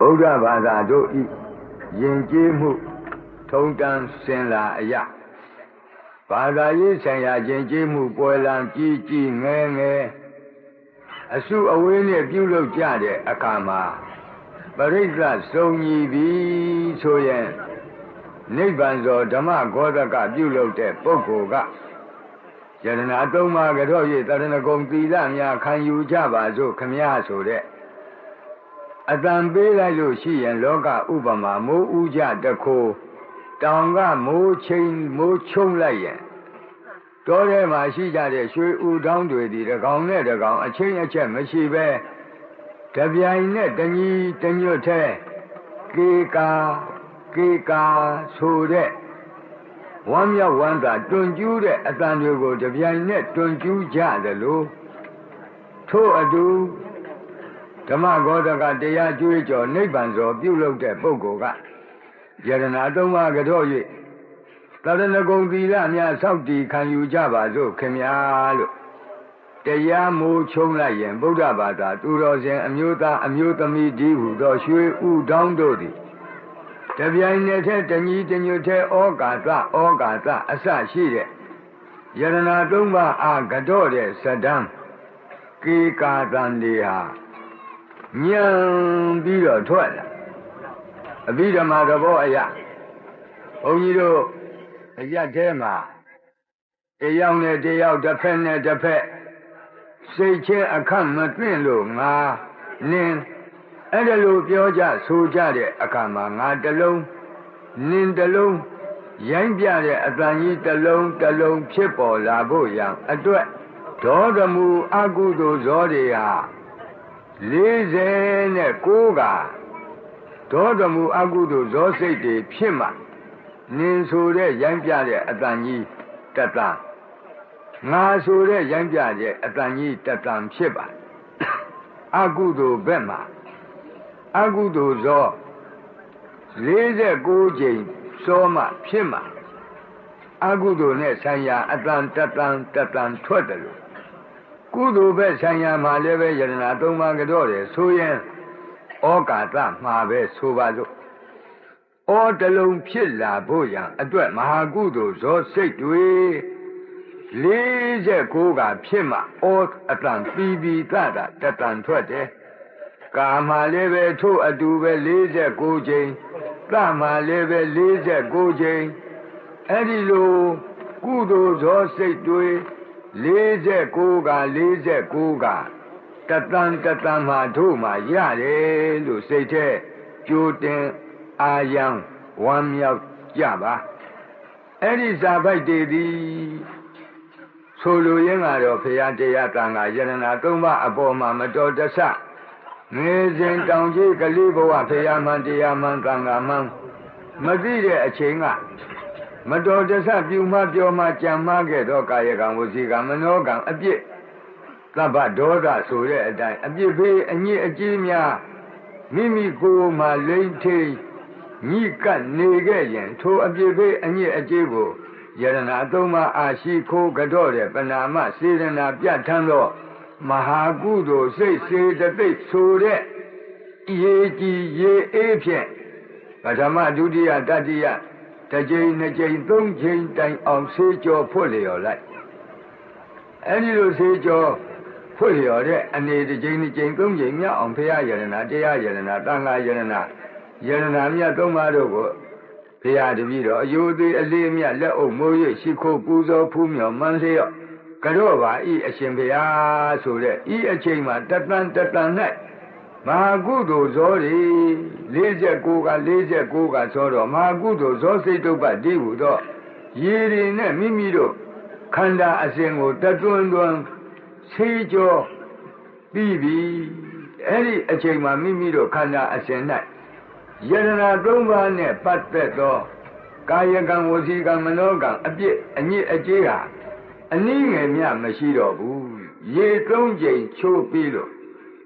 ဗုဒ္ဓဘာသာတို့ဤယဉ်ကျေးမှုထုံတန်းစင်လာအယဘာသာရေးဆိုင်ရာယဉ်ကျေးမှုပွဲလံကြီးကြီးငယ်ငယ်အစုအဝေးနဲ့ပြုလုပ်ကြတဲ့အခါမှာပရိစ္ဆစုံညီပြီဆိုရင်နိဗ္ဗာန်သောဓမ္မဂောဒကပြုလုပ်တဲ့ပုဂ္ဂိုလ်ကယရဏသုံးပါးကြော၍တရဏဂုံသီလများခံယူကြပါစို့ခမည်းဆိုတဲ့ အတန်ပေးလိုက်လို့ရှိရင်လောကဥပမာမိုးဥကြတခိုးတောင်ကမိုးချင်းမိုးချုံလိုက်ရင်တောထဲမှာရှိကြတဲ့ရွှေဥတောင်းတွေဒီတကောင်နဲ့တကောင်အချင်းအချက်မရှိပဲတပြိုင်နဲ့တညီတညွတ်ထဲကေကာကေကာဆိုတဲ့ဝမ်းမြောက်ဝမ်းသာတွန်ကျူးတဲ့အတန်တွေကိုတပြိုင်နဲ့တွန်ကျူးကြတယ်လို့ထို့အတူ ဓမ္မဂောဒကတရားကျွေးကြော်နိဗ္ဗာန်စောပြုလုပ်တဲ့ပုဂ္ဂိုလ်ကယရနာသုံးပါးကြော၍တရဏဂုံသီလများစောင့်တည်ခံယူကြပါစို့ခင်ဗျာလို့တရားမိုးချုံလိုက်ရင်ဗုဒ္ဓဘာသာသူတော်စင်အမျိုးသားအမျိုးသမီးဒီဟုသောရွှေဥတောင်းတို့သည်တပြိုင်နက်တည်းတညီတညွတ်ထဲဩကာသဩကာသအစရှိတဲ့ယရနာသုံးပါးအာကတော့တဲ့ဇဒံကေကာတန်တွေဟာ ညံပြီးတော့ထွက်လာအဘိဓမ္မာသဘောအရာဘုန်းကြီးတို့အရက်ထဲမှာတယောက်နဲ့တယောက်တစ်ဖက်နဲ့တစ်ဖက်စိတ်ချင်းအခန့်မသိလို့ငါနင်းအဲ့ဒါလိုပြောကြဆိုကြတဲ့အခါမှာငါတလုံးနင်းတလုံးရိုင်းပြတဲ့အတန်ကြီးတလုံးတလုံးဖြစ်ပေါ်လာဖို့ရန်အတွက်ဒေါသမူအကုသိုလ်ဇောတွေဟာ 49ကဒေါသမူအကုသိုလ်ဇောစိတ်တွေဖြစ်မှနင်ဆိုတဲ့ရိုင်းပြတဲ့အတန်ကြီးတတန်ငါဆိုတဲ့ရိုင်းပြတဲ့အတန်ကြီးတတန်ဖြစ်ပါအကုသိုလ်ဘက်မှာအကုသိုလ်ဇော49ကြိမ်စောမှဖြစ်မှာအကုသိုလ်နဲ့ဆိုင်ရာအတန်တတန်တတန်ထွက်တယ်လို့ ကုသိုလ်ဘက်ဆိုင်ရာမှာလည်းပဲယရဏသုံးပါးကြောတယ်ဆိုရင်ဩကာသမှာပဲဆိုပါစို့ဩတလုံးဖြစ်လာဖို့ရန်အတွက်မဟာကုသိုလ်ဇောစိတ်တွေ49ကဖြစ်မှဩအတန်ပြီးပြီးတတာတတန်ထွက်တယ်ကာမလည်းပဲထို့အတူပဲ49ချိန်သမာလည်းပဲ49ချိန်အဲ့ဒီလိုကုသိုလ်ဇောစိတ်တွေ 49က49ကတတန်တတန်မှာတို့မှာရတယ်လို့စိတ်ထဲကြိုတင်အာယံဝမ်းမြောက်ကြပါအဲ့ဒီဇာပိုက်တွေသည်ဆိုလိုရင်းကတော့ဖရာတရားတန်ခါယရဏသုံးပါအပေါ်မှာမတော်တဆငယ်စဉ်တောင်ကြီးကလေးဘဝဖရာမှန်တရားမှန်တန်ခါမှန်မသိတဲ့အချိန်က မတော်တဆပြုမှပြောမှကြံမှခဲ့သောကာယကံဝစီကံမနောကံအပြစ်သဗ္ဗဒေါသဆိုတဲ့အတိုင်းအပြစ်ဖေးအညစ်အကြေးများမိမိကိုယ်မှလိမ့်ထိန်ညိကပ်နေခဲ့ရင်ထိုအပြစ်ဖေးအညစ်အကြေးကိုယရဏသုံးပါးအာရှိခိုးကြော့တဲ့ပနာမစေရနာပြတ်ထမ်းသောမဟာကုသိုလ်စိတ်စေတသိက်ဆိုတဲ့ရေကြည်ရေအေးဖြင့်ပထမဒုတိယတတိယ တစ်ကြိမ်နှစ်ကြိမ်သုံးကြိမ်တိုင်အောင်ဆေးကြောဖွတ်လျော်လိုက်အဲဒီလိုဆေးကြောဖွတ်လျော်တဲ့အနေတစ်ကြိမ်နှစ်ကြိမ်သုံးကြိမ်မြောက်အောင်ဖရာယရဏတရားယရဏတန်ခါယရဏယရဏမြတ်သုံးပါးတို့ကိုဖရာတပည့်တော်အယိုသေးအလေးမြတ်လက်အုပ်မိုးရရှိခိုးပူဇော်ဖူးမြော်မှန်းလျော့ကြော့ပါဤအရှင်ဘုရားဆိုတဲ့ဤအချိန်မှာတတန်တတန်၌ မဟာကုသိုလ်ဇောတွေ49က49ကဇောတော့မဟာကုသိုလ်ဇောစိတ်တုပ္ပတိဟုတော့ရေတွေနဲ့မိမိတို့ခန္ဓာအစဉ်ကိုတတွန်းတွန်းဆေးကြောပြီးပြီအဲ့ဒီအချိန်မှာမိမိတို့ခန္ဓာအစဉ်၌ယရနာ၃ပါးနဲ့ပတ်သက်သောကာယကံဝစီကံမနောကံအပြစ်အညစ်အကြေးဟာအနည်းငယ်မြမရှိတော့ဘူးရေသုံးချိန်ချိုးပြီးလို့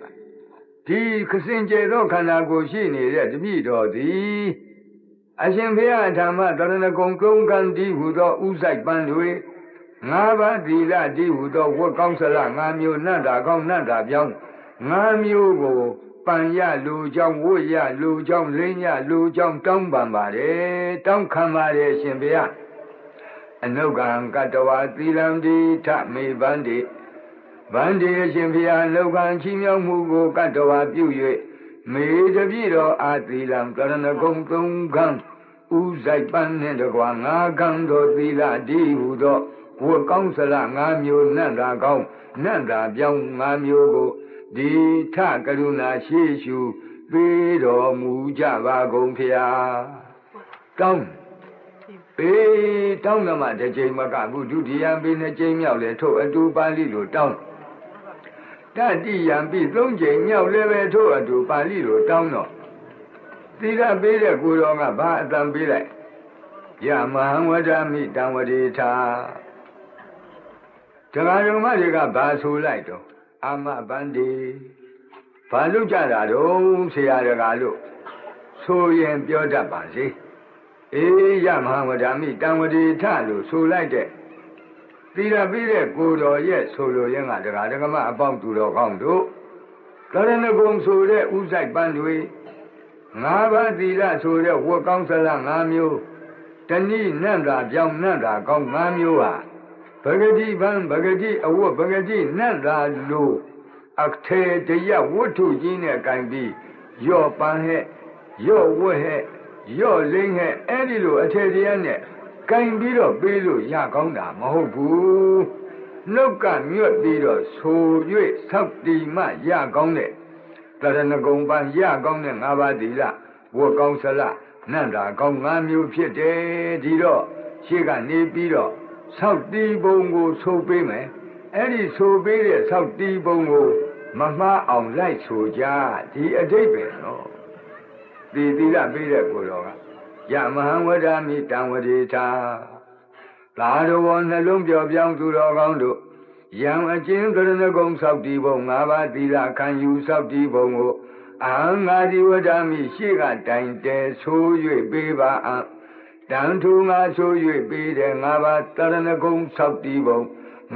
ါ ဒီခစင်ကြယ်သောခန္ဓာကိုယ်ရှိနေတဲ့တပည့်တော်သည်အရှင်ဘုရားဓမ္မတရဏဂုံကုံကံတိဟုသောဥဆိုင်ပန်းတွေငါးပါးသီလတိဟုသောဝတ်ကောင်းစလငါးမျိုးနတ်တာကောင်းနတ်တာပြောင်းငါးမျိုးကိုပန်ရလူကြောင့်ဝတ်ရလူကြောင့်လင်းရလူကြောင့်တောင်းပန်ပါတယ်တောင်းခံပါတယ်ရှင်ဘုရားအနုကံကတဝသီလံတိထမေဗန္တိ ဗန္တိအရှင်ဘုရားလောကံချီးမြှောက်မှုကိုကတဝပြု၍မေတပြည့်တော်အာသီလံကရဏဂုံသုံးခံဥဆိုင်ပန်းနှင့်တကွာငါးကံတော်သီလတိဟုသောဝတ်ကောင်းစလငါးမျိုးနတ်သာကောင်းနတ်သာပြောင်းငါးမျိုးကိုဒီထကရုဏာရှိရှုပေးတော်မူကြပါကုန်ဖျားတောင်းပေးတောင်းကမှတစ်ချိန်မကဘူးဒုတိယပေးနှစ်ချိန်မြောက်လဲထို့အတူပါဠိလိုတောင်း တတိယံပြီးသုံးချိန်မြောက်လဲပဲထို့အတူပါဠိလိုတောင်းတော့သီလပေးတဲ့ကိုတော်ကဘာအတန်ပေးလိုက်ယမဟံဝဒမိတံဝတိထာတရားဓမ္မတွေကဘာဆိုလိုက်တော့အာမဗန္ဒီဘာလို့ကြတာတော့ဆရာတကာလို့ဆိုရင်ပြောတတ်ပါစေအေးယမဟံဝဒမိတံဝတိထလို့ဆိုလိုက်တဲ့ သီလပြီးတဲ့ကိုတော်ရဲ့ဆိုလိုရင်းကတရားဓမ္မအပေါင်းသူတော်ကောင်းတို့ကရဏဂုံဆိုတဲ့ဥဆိုင်ပန်းတွေငါးပါးသီလဆိုတဲ့ဝတ်ကောင်းစလ၅မျိုးတဏိနန္တာပြောင်းနန္တာကောင်း၅မျိုးဟာဗဂတိဗံဗဂတိအဝတ်ဗဂတိနတ်သာလို့အထေတရဝတ္ထုကြီးနဲ့ကင်ပြီးရော့ပန်းဟဲ့ရော့ဝတ်ဟဲ့ရော့လိမ့်ဟဲ့အဲ့ဒီလိုအထေတရနဲ့ ကင်ပြီးတော့ပေးလို့ရကောင်းတာမဟုတ်ဘူးနှုတ်ကမြွတ်ပြီးတော့ဆို၍ဆောက်တီမှရကောင်းတဲ့တရဏဂုံပန်းရကောင်းတဲ့ငါးပါးသီလဝတ်ကောင်းစလနန္တာကောင်း၅မျိုးဖြစ်တယ်ဒီတော့ရှေ့ကနေပြီးတော့ဆောက်တီးပုံကိုဆိုပေးမယ်အဲ့ဒီဆိုပေးတဲ့ဆောက်တီးပုံကိုမမှားအောင်လိုက်ဆိုကြဒီအတိတ်ပဲနော်ဒီသီလပေးတဲ့ကိုတော်က ယမဟံဝဒမိတံဝတိထာသာတော်နှလုံးပြောပြောင်းသူတော်ကောင်းတို့ယံအကျဉ်းကရဏဂုံဆောက်တီးပုံ၅ပါးသီလခံယူဆောက်တီးပုံကိုအာငါဒီဝဒမိရှေ့ကတိုင်တဲဆို၍ပေးပါအံ့တန်ထူငါဆို၍ပေးတယ်ငါးပါးတရဏဂုံဆောက်တီးပုံ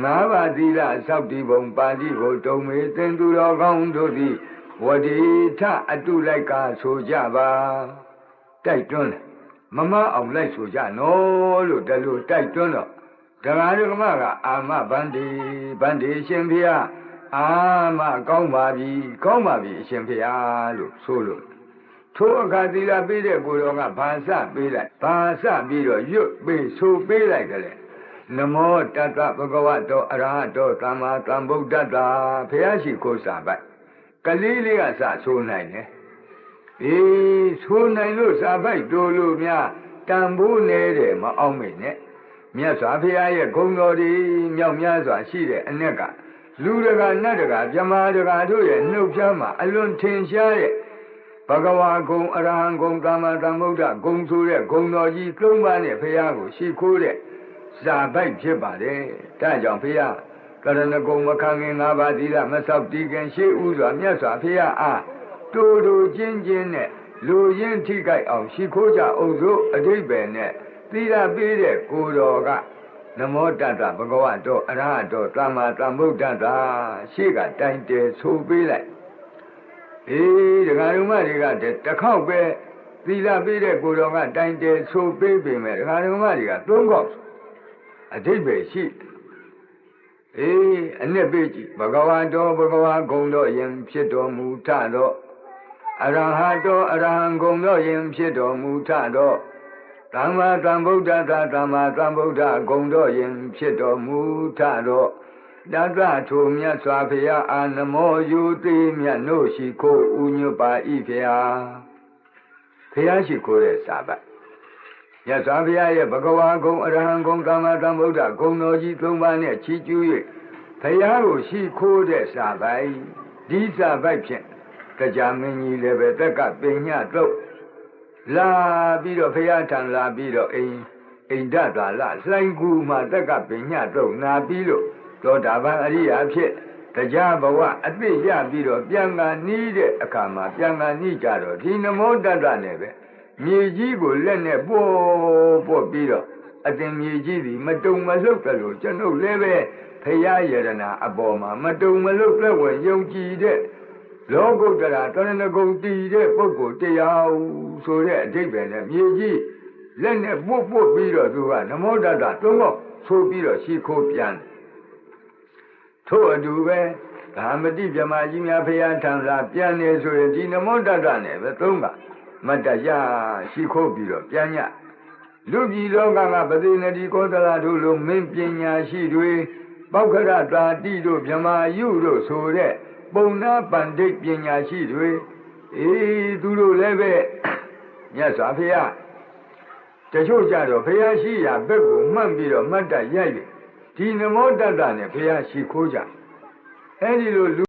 ငါးပါးသီလဆောက်တီးပုံပါဠိကိုတုံမေသင်သူတော်ကောင်းတို့သည်ဝတိထအတုလိုက်ကဆိုကြပါတိုက်တွန်းတယ် မမအောင်လိုက်ဆိုကြနော်လို့တလူတိုက်တွန်းတော့ဒဂါရကမကအာမဗန္ဒီဗန္ဒီရှင်ဖေယအာမကောင်းပါပြီကောင်းပါပြီအရှင်ဖေယလို့ဆိုလို့ထိုအခါသီလပေးတဲ့ကိုတော်ကဘာစပေးလိုက်ဘာစပြီးတော့ရွတ်ပေးဆိုပေးလိုက်ကြလေနမောတတဗုဒ္ဓဝတ္တောအရဟတောသမ္မာသမ္ဗုဒ္ဓတ္တာဘုရားရှိခိုးစာပိုက်ကလေးလေးကစဆိုနိုင်တယ် အေးဆိုနိုင်လို့စာပိုက်တိုးလို့များတန်ဖိုးနေတယ်မအောင်မိနဲ့မြတ်စွာဘုရားရဲ့ဂုဏ်တော်တွေမြောက်များစွာရှိတဲ့အ ਨੇ ကလူတကာနတ်တကာမြမာတကာတို့ရဲ့နှုတ်ဖြားမှာအလွန်ထင်ရှားတဲ့ဘဂဝါဂုံအရဟံဂုံသမ္မာသမ္ဗုဒ္ဓဂုံဆိုတဲ့ဂုံတော်ကြီးသုံးပါးနဲ့ဘုရားကိုရှိခိုးတဲ့ဇာပိုက်ဖြစ်ပါတယ်။ဒါကြောင့်ဘုရားကရဏဂုံမခံခင်၅ပါးသီလမဆောက်တည်ခင်ရှေးဥစွာမြတ်စွာဘုရားအား တူတူချင်းချင်းနဲ့လူရင်းထိကြိုက်အောင်ရှိခိုးကြအောင်စို့အတိတ်ပဲနဲ့သီလပေးတဲ့ကိုတော်ကနမောတတဘဂဝတောအရဟတောသမ္မာသမ္ဗုဒ္ဓတာရှေ့ကတိုင်တယ်ဆိုပေးလိုက်အေးဒကာဓမ္မတွေကတခေါက်ပဲသီလပေးတဲ့ကိုတော်ကတိုင်တယ်ဆိုပေးပေမဲ့ဒကာဓမ္မတွေကသုံးခေါက်အတိတ်ပဲရှိအေးအနှစ်ပေးကြည့်ဘဂဝါတော်ဘဂဝါဂုံတော်ယင်ဖြစ်တော်မူထတော့ အရဟတောအရဟံဂုံတော်ယင်ဖြစ်တော်မူထတော့သမ္မာသမ္ဗုဒ္ဓသာသမ္မာသမ္ဗုဒ္ဓဂုံတော်ယင်ဖြစ်တော်မူထတော့တတ္တထိုမြတ်စွာဘုရားအာနမောယူသိမြတ်တို့ရှိခိုးဥညွတ်ပါဤဖျာဘုရားရှိခိုးတဲ့စာပတ်မြတ်စွာဘုရားရဲ့ဘဂဝါဂုံအရဟံဂုံသမ္မာသမ္ဗုဒ္ဓဂုံတော်ကြီးသုံးပါးနဲ့ချီးကျူး၍ဘုရားကိုရှိခိုးတဲ့စာပိုက်ဒီစာပိုက်ဖြင့် ကြာမင်းကြီးလည်းပဲတက်ကပင်ညတော့လာပြီးတော့ဘုရားထံလာပြီးတော့အိမ်အိန္ဒသာလလှိုင်းကူမှာတက်ကပင်ညတော့နာပြီးလို့သောတာပန်အရိယာဖြစ်တရားဘဝအသိရပြီးတော့ပြန်ကနီးတဲ့အခါမှာပြန်ကနီးကြတော့ဒီနမောတတ္တနဲ့ပဲမြေကြီးကိုလက်နဲ့ပို့ပို့ပြီးတော့အတင်မြေကြီးဒီမတုံမလှုပ်တယ်လို့ကျွန်ုပ်လည်းပဲဖရာယရနာအပေါ်မှာမတုံမလှုပ်တဲ့ဝင်ယုံကြည်တဲ့ လောကုတ္တရာတရဏဂုံတည်တဲ့ပုဂ္ဂိုလ်တရားဆိုတဲ့အဓိပ္ပာယ်နဲ့မြေကြီးလက်နဲ့ပို့ပို့ပြီးတော့သူကနမောတတ္တသုံးတော့ဆိုပြီးတော့ရှိခိုးပြန်တယ်ထို့အတူပဲဓမ္မတိမြမကြီးများဖရာထံလာပြန်နေဆိုရင်ဒီနမောတတ္တနဲ့ပဲသုံးပါမတ္တရရှိခိုးပြီးတော့ပြန်ညလူပြည်လောကကပတိနတိကောသလတို့လိုမင်းပညာရှိတွေပောက္ခရတာတိတို့မြမယုတို့ဆိုတဲ့ ပုံနာပန္တိတ်ပညာရှိတွေအေးသူတို့လည်းပဲမြတ်စွာဘုရားတချို့ကြတော့ဘုရားရှိရာဘက်ကိုမှတ်ပြီးတော့မတ်တရိုက်တယ်ဒီနမောတတ္တနဲ့ဘုရားရှိခိုးကြအဲဒီလိုလူ